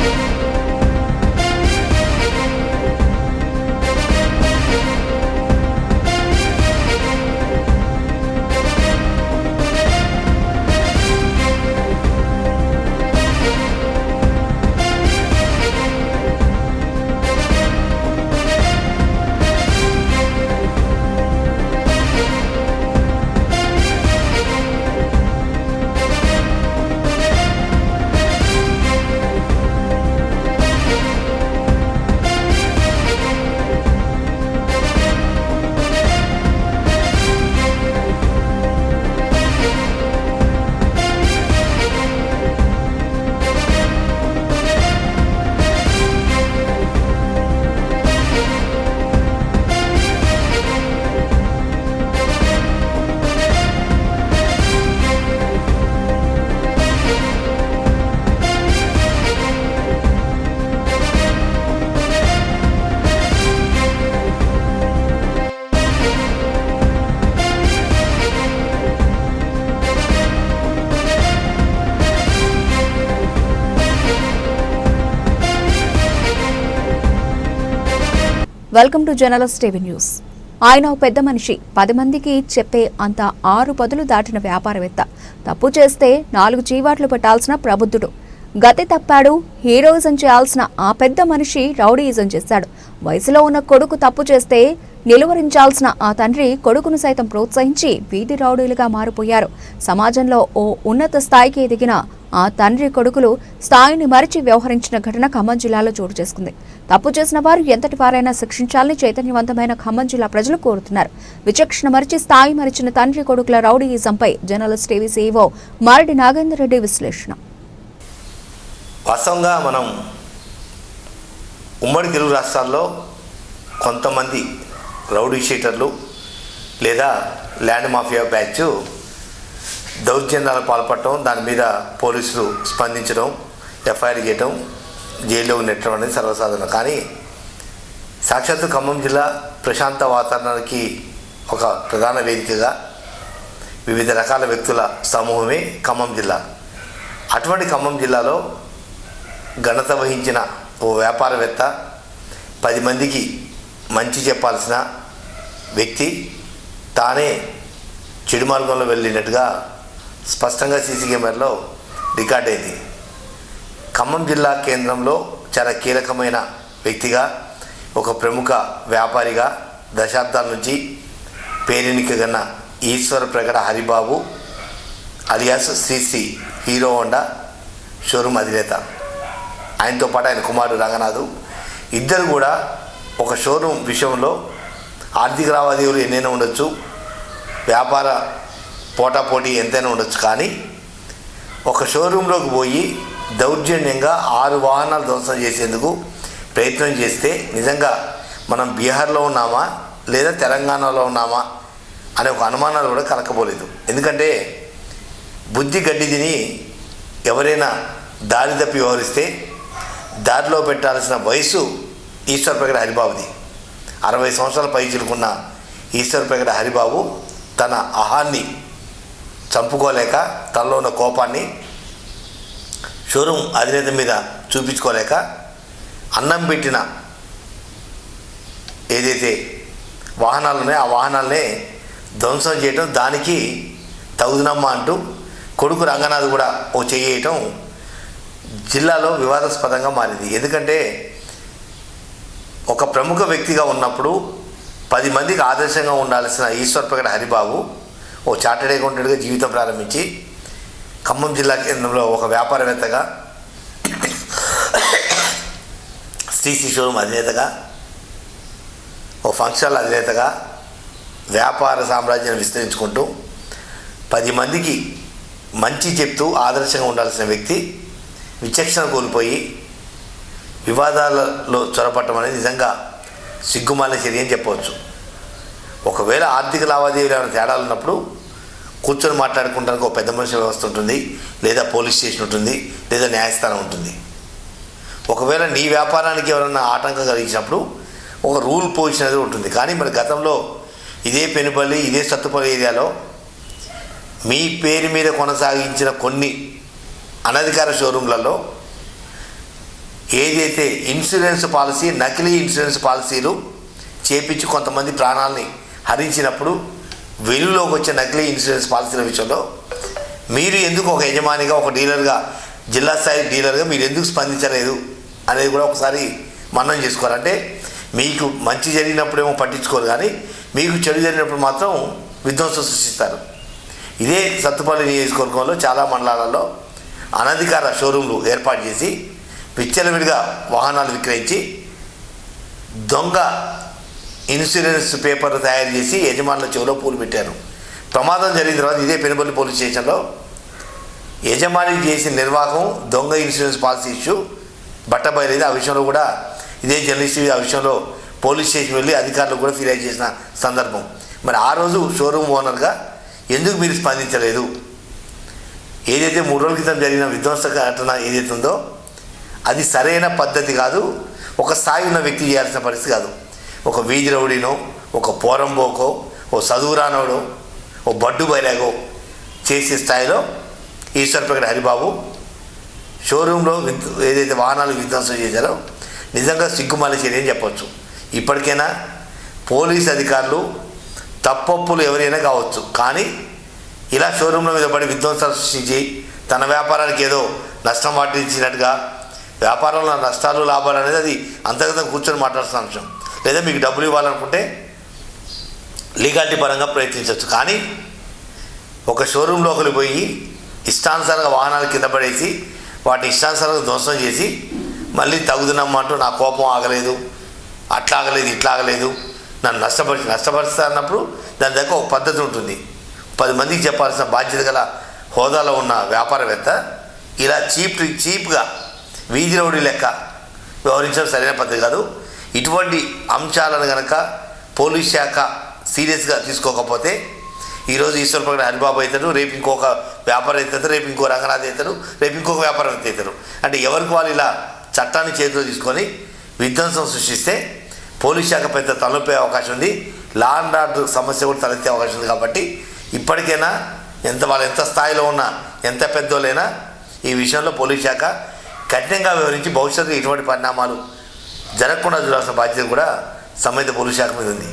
Музика welcome to journalist TV news. ఆయన ఓ పెద్ద మనిషి. పది మందికి చెప్పే అంత ఆరు పదులు దాటిన వ్యాపారవేత్త. తప్పు చేస్తే నాలుగు చీవాట్లు పెట్టాల్సిన ప్రబుద్ధుడు. గతి తప్పాడు హీరోయిజం చేయాల్సిన ఆ పెద్ద మనిషి రౌడీయిజం చేశాడు. వయసులో ఉన్న కొడుకు తప్పు చేస్తే నిలువరించాల్సిన ఆ తండ్రి కొడుకును సైతం ప్రోత్సహించి వీధి రౌడీలుగా మారిపోయారు. సమాజంలో ఓ ఉన్నత స్థాయికి ఎదిగిన ఆ తండ్రి కొడుకులు స్థాయిని మరిచి వ్యవహరించిన ఘటన ఖమ్మం జిల్లాలో చోటు చేసుకుంది. తప్పు చేసిన వారు ఎంతటి వారైనా శిక్షించాలని చైతన్యవంతమైన ఖమ్మం జిల్లా ప్రజలు కోరుతున్నారు. విచక్షణ మరిచి స్థాయి మరిచిన తండ్రి కొడుకుల రౌడీయిజంపై journalist TV CEO Maradi Nagender Reddy విశ్లేషణ. వాస్తవంగా మనం ఉమ్మడి తెలుగు రాష్ట్రాల్లో కొంతమంది రౌడీ షీటర్లు లేదా ల్యాండ్ మాఫియా బ్యాచ్ దౌర్జన్యాలు పాల్పడటం దాని మీద పోలీసులు స్పందించడం ఎఫ్ఐఆర్ చేయటం జైల్లో ఉండటం అనేది సర్వసాధారణం. కానీ సాక్షాత్తు ఖమ్మం జిల్లా ప్రశాంత వాతావరణానికి ఒక ప్రధాన వేదికగా వివిధ రకాల వ్యక్తుల సమూహమే ఖమ్మం జిల్లా. అటువంటి ఖమ్మం జిల్లాలో ఘనత వహించిన ఓ వ్యాపారవేత్త పది మందికి మంచి చెప్పాల్సిన వ్యక్తి తానే చెడు మార్గంలో వెళ్ళినట్టుగా స్పష్టంగా సీసీ కెమెరాలో రికార్డ్ అయింది. ఖమ్మం జిల్లా కేంద్రంలో చాలా కీలకమైన వ్యక్తిగా ఒక ప్రముఖ వ్యాపారిగా దశాబ్దాల నుంచి పేరెనికగన్న Eswara Pragada Haribabu alias Srisri hero Honda showroom అధినేత. ఆయనతో పాటు ఆయన కుమారుడు రంగనాథు. ఇద్దరు కూడా ఒక షోరూమ్ విషయంలో ఆర్థిక లావాదేవీలు ఎన్నైనా ఉండొచ్చు వ్యాపార పోటాపోటీ ఎంతైనా ఉండొచ్చు కానీ ఒక షోరూంలోకి పోయి దౌర్జన్యంగా ఆరు వాహనాలు ధ్వంసం చేసేందుకు ప్రయత్నం చేస్తే నిజంగా మనం బీహార్లో ఉన్నామా? లేదా తెలంగాణలో ఉన్నామా? అనే ఒక అనుమానాలు కూడా కలకపోలేదు ఎందుకంటే బుద్ధి గడ్డి తిని ఎవరైనా దారి తప్పి వ్యవహరిస్తే దారిలో పెట్టాల్సిన వయసు ఈశ్వర్ ప్రగడ హరిబాబుది. అరవై సంవత్సరాల పై చిలుకున్న ఈశ్వర్ ప్రగడ హరిబాబు తన అహాన్ని చంపుకోలేక తనలో ఉన్న కోపాన్ని షోరూమ్ అధినేత మీద చూపించుకోలేక అన్నం పెట్టిన ఏదైతే వాహనాలు ఉన్నాయో ఆ వాహనాలనే ధ్వంసం చేయటం దానికి తగుదనమ్మా అంటూ కొడుకు రంగనాథ్ కూడా ఓ చేయటం జిల్లాలో వివాదాస్పదంగా మారింది. ఎందుకంటే ఒక ప్రముఖ వ్యక్తిగా ఉన్నప్పుడు పది మందికి ఆదర్శంగా ఉండాల్సిన ఈశ్వర్ ప్రకట హరిబాబు ఓ చార్టెడ్ అకౌంటెంట్గా జీవితం ప్రారంభించి ఖమ్మం జిల్లా కేంద్రంలో ఒక వ్యాపారవేత్తగా శ్రీ షోరూమ్ అధినేతగా ఓ ఫంక్షన్ల అధినేతగా వ్యాపార సామ్రాజ్యాన్ని విస్తరించుకుంటూ పది మందికి మంచి చెప్తూ ఆదర్శంగా ఉండాల్సిన వ్యక్తి విచక్షణ కోల్పోయి వివాదాలలో చొరపడటం అనేది నిజంగా సిగ్గుమాలిన చర్య అని చెప్పవచ్చు. ఒకవేళ ఆర్థిక లావాదేవీలు ఏమైనా తేడాలు ఉన్నప్పుడు కూర్చొని మాట్లాడుకుంటానికి ఒక పెద్ద మనిషి వ్యవస్థ ఉంటుంది లేదా పోలీస్ స్టేషన్ ఉంటుంది లేదా న్యాయస్థానం ఉంటుంది. ఒకవేళ నీ వ్యాపారానికి ఎవరైనా ఆటంకం కలిగించినప్పుడు ఒక రూల్ పొజిషన్ అనేది ఉంటుంది. కానీ మరి గతంలో ఇదే పెనుపల్లి ఇదే సత్తుపల్లి ఏరియాలో మీ పేరు మీద కొనసాగించిన కొన్ని అనధికార షోరూంలలో ఏదైతే ఇన్సూరెన్స్ పాలసీ నకిలీ ఇన్సూరెన్స్ పాలసీలు చేపించి కొంతమంది ప్రాణాలని హరించినప్పుడు వెలుగులోకి వచ్చే నకిలీ ఇన్సూరెన్స్ పాలసీల విషయంలో మీరు ఎందుకు ఒక యజమానిగా ఒక డీలర్గా జిల్లా స్థాయి డీలర్గా మీరు ఎందుకు స్పందించలేదు అనేది కూడా ఒకసారి మనం చేసుకోవాలంటే మీకు మంచి జరిగినప్పుడేమో పట్టించుకోరు కానీ మీకు చెడు జరిగినప్పుడు మాత్రం విధ్వంసం సృష్టిస్తారు. ఇదే సత్తుపల్లి నియోజకవర్గంలో చాలా మండలాలలో అనధికార షోరూంలు ఏర్పాటు చేసి విచ్చలవిడిగా వాహనాలు విక్రయించి దొంగ ఇన్సూరెన్స్ పేపర్ తయారు చేసి యజమానుల చెవిలో పూలు పెట్టారు. ప్రమాదం జరిగిన తర్వాత ఇదే పెనుబల్లి పోలీస్ స్టేషన్లో. యజమాని చేసిన నిర్వాహం దొంగ ఇన్సూరెన్స్ పాలసీ ఇష్యూ బట్టబయలేదు ఆ విషయంలో కూడా ఇదే జర్నలిస్ట్ ఆ విషయంలో పోలీస్ స్టేషన్ వెళ్ళి అధికారులు కూడా ఫిర్యాదు చేసిన సందర్భం. మరి ఆ రోజు షోరూమ్ ఓనర్గా ఎందుకు మీరు స్పందించలేదు? ఏదైతే మూడు రోజుల క్రితం జరిగిన విధ్వంసక ఘటన ఏదైతే ఉందో అది సరైన పద్ధతి కాదు ఒక స్థాయి ఉన్న వ్యక్తి చేయాల్సిన పరిస్థితి కాదు. ఒక వీధి రౌడీనో ఒక పోరంబోకో ఓ చదువురానోడో ఓ బడ్డు బైరాగో చేసే స్థాయిలో ఈశ్వర్పేట హరిబాబు షోరూంలో ఏదైతే వాహనాలు విధ్వంసం చేశారో నిజంగా సిగ్గుమాలి చర్యని చెప్పొచ్చు. ఇప్పటికైనా పోలీస్ అధికారులు తప్పప్పులు ఎవరైనా కావచ్చు. కానీ ఇలా షోరూంల మీద పడి విధ్వంసాలు సృష్టించి తన వ్యాపారానికి ఏదో నష్టం వాటించినట్టుగా వ్యాపారంలో నష్టాలు లాభాలు అనేది అది అంతర్గతం కూర్చొని మాట్లాడుతున్న అంశం. లేదా మీకు డబ్బులు ఇవ్వాలనుకుంటే లీగాలిటీ పరంగా ప్రయత్నించవచ్చు. కానీ ఒక షోరూంలో ఒకరు పోయి ఇష్టానుసారంగా వాహనాలు కింద పడేసి వాటి ఇష్టానుసారంగా ధ్వంసం చేసి మళ్ళీ తగుదనమ్మంటూ నా కోపం ఆగలేదు అట్లా ఆగలేదు ఇట్లా ఆగలేదు నన్ను నష్టపరిచి నష్టపరుస్తా అన్నప్పుడు దాని దగ్గర ఒక పద్ధతి ఉంటుంది. పది మందికి చెప్పాల్సిన బాధ్యత గల హోదాలో ఉన్న వ్యాపారవేత్త ఇలా చీప్ చీప్గా వీధి రౌడీ లెక్క వ్యవహరించడం సరైన పద్ధతి కాదు. ఇటువంటి అంశాలను కనుక పోలీస్ శాఖ సీరియస్గా తీసుకోకపోతే ఈరోజు ఈశ్వరపగడ హరిబాబు అవుతాడు రేపు ఇంకొక వ్యాపారం అవుతాడు రేపు ఇంకో రంగనాథ్ అవుతాడు రేపు ఇంకొక వ్యాపారం అవుతాడు. అంటే ఎవరికి వాళ్ళు ఇలా చట్టాన్ని చేతిలో తీసుకొని విధ్వంసం సృష్టిస్తే పోలీస్ శాఖ పెద్ద తలనొప్పే అవకాశం ఉంది. లా అండ్ ఆర్డర్ సమస్య కూడా తలెత్తే అవకాశం ఉంది కాబట్టి ఇప్పటికైనా ఎంత వాళ్ళు ఎంత స్థాయిలో ఉన్నా ఎంత పెద్దోళ్ళైనా ఈ విషయంలో పోలీస్ శాఖ కఠినంగా వివరించి భవిష్యత్తులో ఇటువంటి పరిణామాలు జరగకుండా చూడాల్సిన బాధ్యత కూడా సంబంధిత పోలీస్ శాఖ మీద ఉంది.